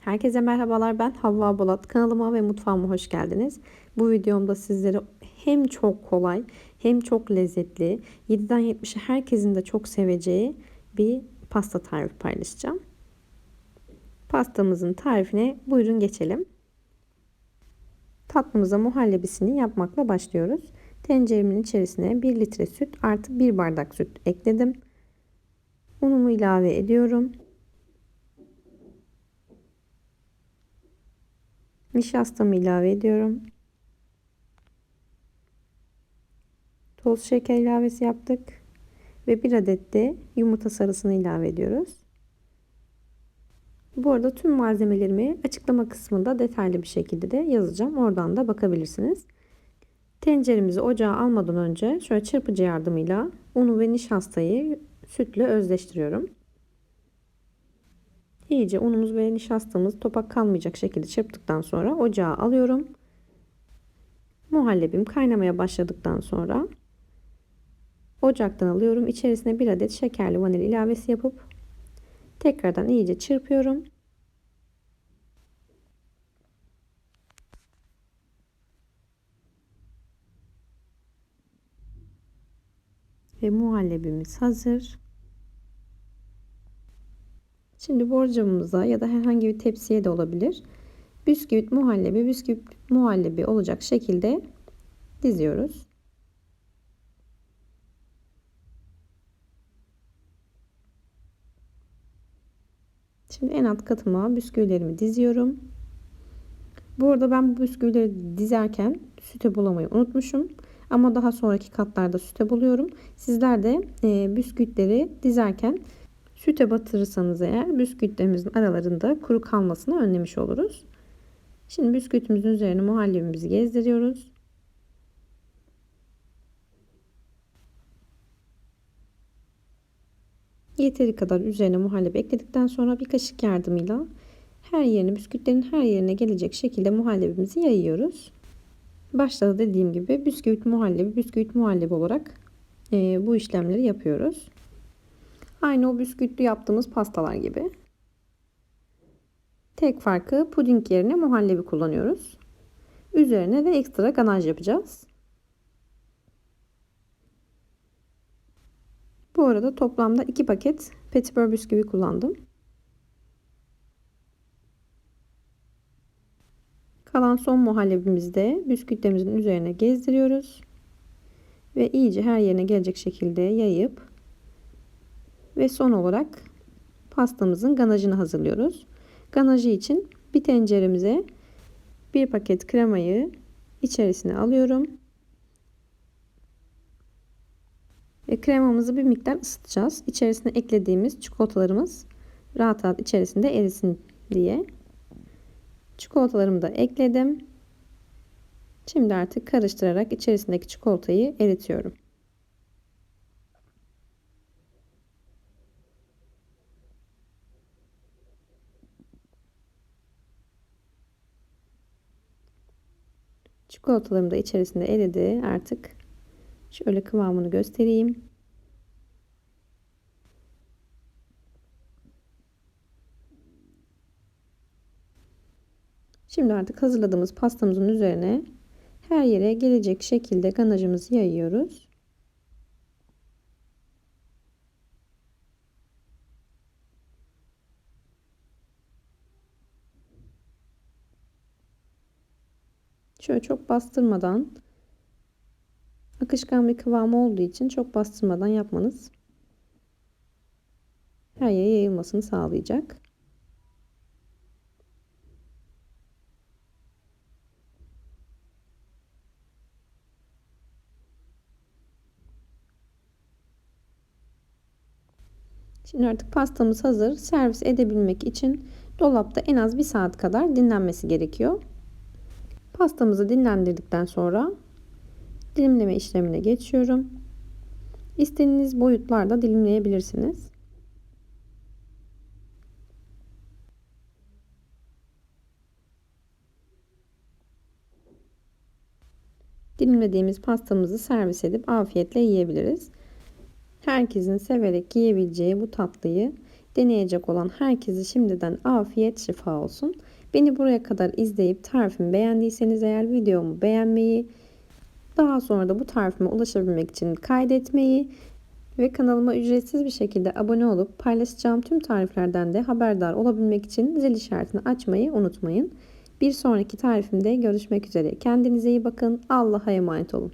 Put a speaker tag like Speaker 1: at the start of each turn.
Speaker 1: Herkese merhabalar ben Havva Bolat kanalıma ve mutfağıma hoş geldiniz. Bu videomda sizlere hem çok kolay hem çok lezzetli 7'den 70'e herkesin de çok seveceği bir pasta tarifi paylaşacağım. Pastamızın tarifine buyurun geçelim. Tatlımıza muhallebisini yapmakla başlıyoruz. Tenceremin içerisine 1 litre süt artı 1 bardak süt ekledim. Unumu ilave ediyorum. Nişastamı ilave ediyorum. Toz şeker ilavesi yaptık. Ve bir adet de yumurta sarısını ilave ediyoruz. Bu arada tüm malzemelerimi açıklama kısmında detaylı bir şekilde de yazacağım. Oradan da bakabilirsiniz. Tenceremizi ocağa almadan önce şöyle çırpıcı yardımıyla unu ve nişastayı sütle özleştiriyorum. İyice unumuz ve nişastamız topak kalmayacak şekilde çırptıktan sonra ocağa alıyorum. Muhallebim kaynamaya başladıktan sonra ocaktan alıyorum. İçerisine bir adet şekerli vanilya ilavesi yapıp tekrardan iyice çırpıyorum. Ve muhallebimiz hazır. Şimdi borcamımıza ya da herhangi bir tepsiye de olabilir. Bisküvit muhallebi, bisküvit muhallebi olacak şekilde diziyoruz. Şimdi en alt katıma bisküvilerimi diziyorum. Bu arada ben bu bisküvileri dizerken süte bulamayı unutmuşum. Ama daha sonraki katlarda süte buluyorum. Sizler de e, bisküvitleri dizerken Süte batırırsanız eğer bisküvitlerimizin aralarında kuru kalmasını önlemiş oluruz. Şimdi bisküvitimizin üzerine muhallebimizi gezdiriyoruz. Yeteri kadar üzerine muhallebi ekledikten sonra bir kaşık yardımıyla her yerine bisküvitlerin her yerine gelecek şekilde muhallebimizi yayıyoruz. Başta da dediğim gibi bisküvit muhallebi bisküvit muhallebi olarak e, bu işlemleri yapıyoruz. Aynı o bisküvitli yaptığımız pastalar gibi. Tek farkı puding yerine muhallebi kullanıyoruz. Üzerine de ekstra ganaj yapacağız. Bu arada toplamda 2 paket petibör bisküvi kullandım. Kalan son muhallebimizi de bisküvitlerimizin üzerine gezdiriyoruz. Ve iyice her yerine gelecek şekilde yayıp ve son olarak pastamızın ganajını hazırlıyoruz. Ganajı için bir tenceremize bir paket kremayı içerisine alıyorum. Ve kremamızı bir miktar ısıtacağız. İçerisine eklediğimiz çikolatalarımız rahat rahat içerisinde erisin diye. Çikolatalarımı da ekledim. Şimdi artık karıştırarak içerisindeki çikolatayı eritiyorum. Çikolatalarım da içerisinde eridi artık. Şöyle kıvamını göstereyim. Şimdi artık hazırladığımız pastamızın üzerine her yere gelecek şekilde ganajımızı yayıyoruz. Şöyle çok bastırmadan akışkan bir kıvamı olduğu için çok bastırmadan yapmanız her yere yayılmasını sağlayacak. Şimdi artık pastamız hazır. Servis edebilmek için dolapta en az bir saat kadar dinlenmesi gerekiyor. Pastamızı dinlendirdikten sonra dilimleme işlemine geçiyorum. İstediğiniz boyutlarda dilimleyebilirsiniz. Dilimlediğimiz pastamızı servis edip afiyetle yiyebiliriz. Herkesin severek yiyebileceği bu tatlıyı Deneyecek olan herkese şimdiden afiyet şifa olsun. Beni buraya kadar izleyip tarifimi beğendiyseniz eğer videomu beğenmeyi, daha sonra da bu tarifime ulaşabilmek için kaydetmeyi ve kanalıma ücretsiz bir şekilde abone olup paylaşacağım tüm tariflerden de haberdar olabilmek için zil işaretini açmayı unutmayın. Bir sonraki tarifimde görüşmek üzere. Kendinize iyi bakın. Allah'a emanet olun.